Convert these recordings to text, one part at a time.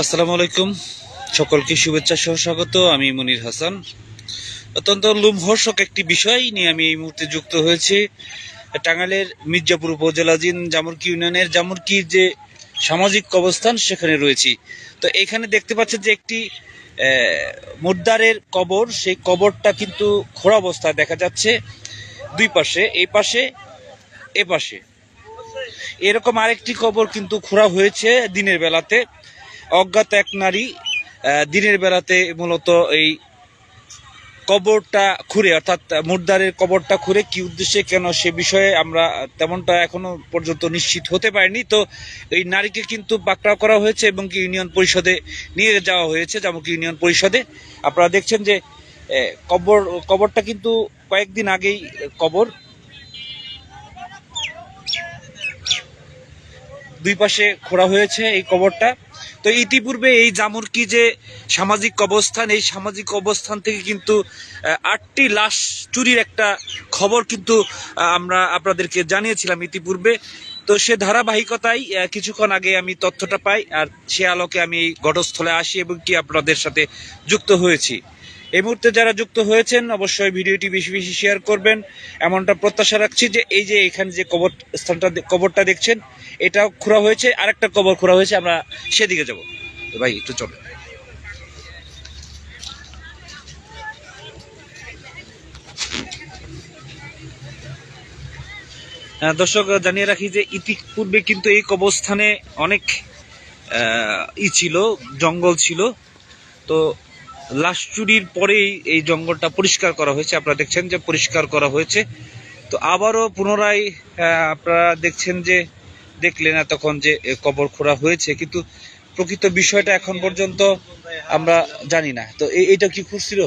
আসসালামু আলাইকুম। সকলকে শুভেচ্ছা সহ স্বাগত। আমি মনির হাসান। অত্যন্ত লোমহর্ষক একটি বিষয় নিয়ে আমি এই মুহূর্তে যুক্ত হয়েছি। টাঙ্গাইলের মির্জাপুর উপজেলাধীন জামুরকি ইউনিয়নের জামুরকির যে সামাজিক অবস্থান সেখানে রয়েছি। তো এখানে দেখতে পাচ্ছেন যে একটি আহ, মুদ্রারের কবর সেই কবরটা কিন্তু খোড়া অবস্থায় দেখা যাচ্ছে দুই পাশে এই পাশে এ পাশে। এরকম আরেকটি কবর কিন্তু খোঁড়া হয়েছে দিনের বেলাতে। অজ্ঞাত এক নারী দিনের বেলাতে মূলত এই কবরটা খুঁড়ে, অর্থাৎ মুর্দারের কবরটা খুঁড়ে কি উদ্দেশ্যে, কেন সে বিষয়ে আমরা তেমনটা এখনও পর্যন্ত নিশ্চিত হতে পারিনি। তো এই নারীকে কিন্তু পাকড়াও করা হয়েছে এবং কি ইউনিয়ন পরিষদে নিয়ে যাওয়া হয়েছে যেমন কি ইউনিয়ন পরিষদে। আপনারা দেখছেন যে কবর, কবরটা কিন্তু কয়েকদিন আগেই কবর। দুই পাশে খোঁড়া হয়েছে এই কবরটা। তো ইতিপূর্বে এই জামুরকি যে সামাজিক অবস্থান, এই সামাজিক অবস্থান থেকে কিন্তু আটটি লাশ চুরির একটা খবর কিন্তু আমরা আপনাদেরকে জানিয়েছিলাম ইতিপূর্বে। তো সে ধারাবাহিকতাই কিছুক্ষণ আগে আমি তথ্যটা পাই, আর সে আলোকে আমি এই ঘটস্থলে আসি এবং কি আপনাদের সাথে যুক্ত হয়েছি। এই মুহূর্তে যারা যুক্ত হয়েছেন অবশ্যই ভিডিওটি বেশি বেশি শেয়ার করবেন। এমনটা প্রত্যাশা রাখছি যে এই যে এখানে যে কবর স্থানটা কবরটা দেখছেন এটাও খোঁড়া হয়েছে। আরেকটা কবর খোঁড়া হয়েছে আমরা সেদিকে যাব। ভাই একটু চলো হ্যাঁ, দর্শক জানিয়ে রাখি যে ইতিপূর্বে কিন্তু এই কবরস্থানে অনেক ই ছিল জঙ্গল ছিল। তো লাশ চুরির পরেই এই জঙ্গলটা পরিষ্কার করা হয়েছে। আপনারা দেখছেন যে পরিষ্কার করা হয়েছে। তো আবারও পুনরায় আপনারা দেখছেন যে দেখলেন তখন যে কবর খোঁড়া হয়েছে। কিন্তু প্রকৃত বিষয়টা এখন পর্যন্ত আমরা জানি না। তো এইটা কি খুঁজছিল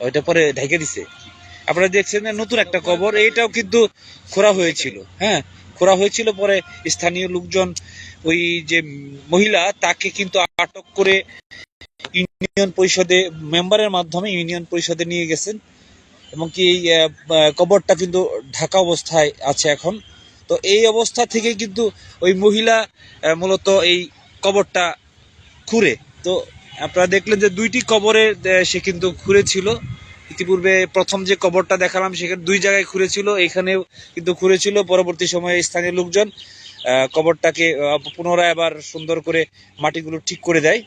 ওইটা পরে ঢেকে দিছে। আপনারা দেখছেন নতুন একটা কবর এইটাও কিন্তু খোঁড়া হয়েছিল। হ্যাঁ খোঁড়া হয়েছিল পরে স্থানীয় লোকজন, ওই যে মহিলা, তাকে কিন্তু আটক করে ইউনিয়ন পরিষদে, মেম্বারের মাধ্যমে ইউনিয়ন পরিষদে নিয়ে গেছেন। এবং কি এই কবরটা কিন্তু ঢাকা অবস্থায় আছে এখন। তো এই অবস্থা থেকে কিন্তু ওই মহিলা মূলত এই কবরটা খুঁড়ে। তো আপনারা দেখলেন যে দুইটি কবরে সে কিন্তু খুঁড়েছিল। ইতিপূর্বে প্রথম যে কবরটা দেখালাম, সেখানে দুই জায়গায় খুঁড়েছিল। এখানেও কিন্তু খুঁড়েছিল। পরবর্তী সময়ে স্থানীয় লোকজন কবরটাকে পুনরায় আবার সুন্দর করে মাটিগুলো ঠিক করে দেয়।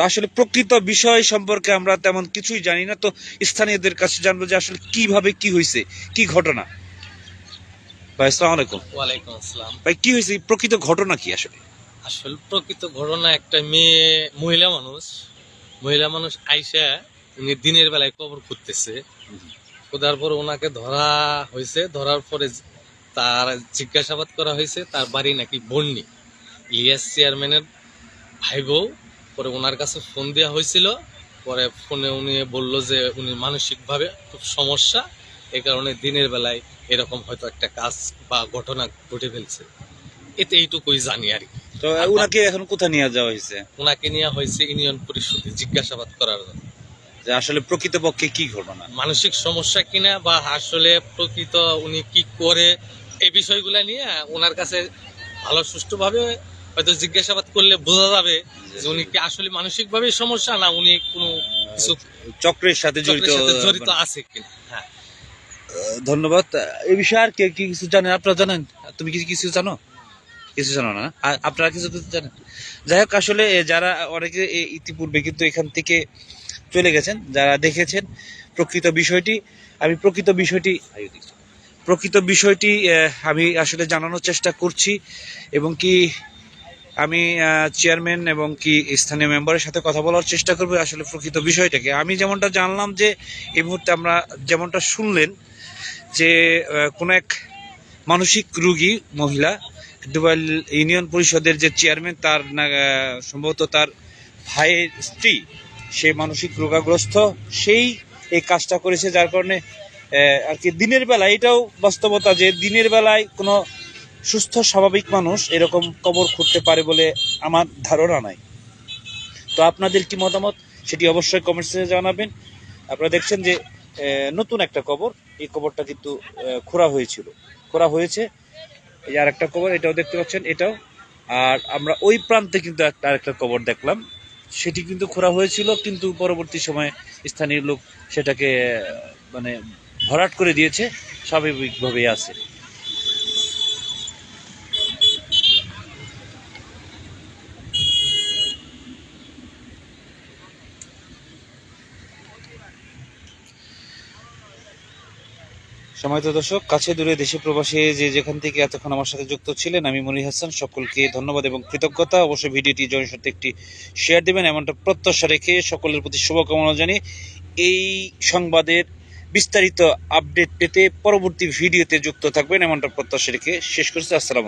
তো আসলে প্রকৃত বিষয় সম্পর্কে আমরা তেমন কিছুই জানি না। তো স্থানীয়দের কাছে জানব যে আসলে কীভাবে কি হয়েছে কি ঘটনা? ভাই আসসালামু আলাইকুম। ওয়ালাইকুম আসসালাম। ভাই কি হয়েছে? প্রকৃত ঘটনা কি আসলে? আসল প্রকৃত ঘটনা একটা মেয়ে মহিলা মানুষ মহিলা মানুষ আইসা উনি দিনের বেলায় কবর খুঁজতেছে। খোঁজার পর ওনাকে ধরা হয়েছে। ধরার পরে তার জিজ্ঞাসাবাদ করা হয়েছে তার বাড়ি নাকি বন্যি ইলিয়াস চেয়ারম্যানের ভাই বউ পরে ওনার কাছে ফোন দেওয়া হয়েছিল। পরে ফোনে উনি বলল যে উনি মানসিকভাবে খুব সমস্যা এই কারণে দিনের বেলায় এরকম হয়তো একটা কাজ বা ঘটনা ঘটে ফেলছে। এতে এইটুকুই জানি আর কি। তো উনাকে এখন কোথায় নিয়ে যাওয়া হয়েছে? ওনাকে নেওয়া হয়েছে ইউনিয়ন পরিষদে জিজ্ঞাসাবাদ করার জন্য। যে আসলে প্রকৃতপক্ষে কি ঘটনা? মানসিক সমস্যা কিনা বা আসলে প্রকৃত উনি কি করে এই বিষয়গুলো নিয়ে ওনার কাছে ভালো সুষ্ঠুভাবে হয়তো জিজ্ঞাসাবাদ করলে বোঝা যাবে যে উনি কি আসলে মানসিক ভাবে সমস্যা না উনি কোনো কিছু চক্রের সাথে জড়িত জড়িত আছে কিনা? হ্যাঁ। ধন্যবাদ। এই বিষয়ে আর কে কি কিছু জানেন? আপনারা জানেন? তুমি কি কিছু জানো? কিছু জানো না? আপনারা কিছু কিছু জানেন? যাই হোক আসলে যারা অনেকে ইতিপূর্বে কিন্তু এখান থেকে চলে গেছেন যারা দেখেছেন প্রকৃত বিষয়টি আমি প্রকৃত বিষয়টি প্রকৃত বিষয়টি আহ, আমি আসলে জানানোর চেষ্টা করছি এবং কি আমি চেয়ারম্যান এবং কি স্থানীয় মেম্বারের সাথে কথা বলার চেষ্টা করব আসলে প্রকৃত বিষয়টাকে। আমি যেমনটা জানলাম যে, এই মুহূর্তে আমরা যেমনটা শুনলেন যে কোনো এক মানসিক রুগী, মহিলা ডুবাইল ইউনিয়ন পরিষদের যে চেয়ারম্যান তার সম্ভবত তার ভাইয়ের স্ত্রী সে মানসিক রোগাগ্রস্ত, সেই এই কাজটা করেছে যার কারণে আর কি দিনের বেলায়, এটাও বাস্তবতা যে দিনের বেলায় কোনো সুস্থ, স্বাভাবিক মানুষ এরকম কবর খুঁড়তে পারে বলে আমার ধারণা নাই। তো আপনাদের কি মতামত সেটি অবশ্যই কমেন্টসে জানাবেন। আপনারা দেখছেন যে নতুন একটা কবর, এই কবরটা কিন্তু খোঁড়া হয়েছিল। খোঁড়া হয়েছে। এই যে আরেকটা কবর, এটাও দেখতে পাচ্ছেন, এটাও। আর আমরা ওই প্রান্তে কিন্তু একটা, আরেকটা কবর দেখলাম। সেটি কিন্তু খোঁড়া হয়েছিল, কিন্তু পরবর্তী সময়ে স্থানীয় লোক সেটাকে মানে ভরাট করে দিয়েছে, স্বাভাবিকভাবেই আছে। সময়ত দর্শক, কাছে দূরে দেশে প্রবাসী যে যেখান থেকে এতক্ষণ আমার সাথে যুক্ত ছিলেন, আমি মনির হাসান, সকলকে ধন্যবাদ এবং কৃতজ্ঞতা। অবশ্যই ভিডিওটি জনের সাথে একটি শেয়ার দেবেন, এমনটা প্রত্যাশা রেখে সকলের প্রতি শুভকামনা জানিয়ে এই সংবাদের বিস্তারিত আপডেট পেতে পরবর্তী ভিডিওতে যুক্ত থাকবেন, এমনটা প্রত্যাশা রেখে শেষ করছি। আসসালাম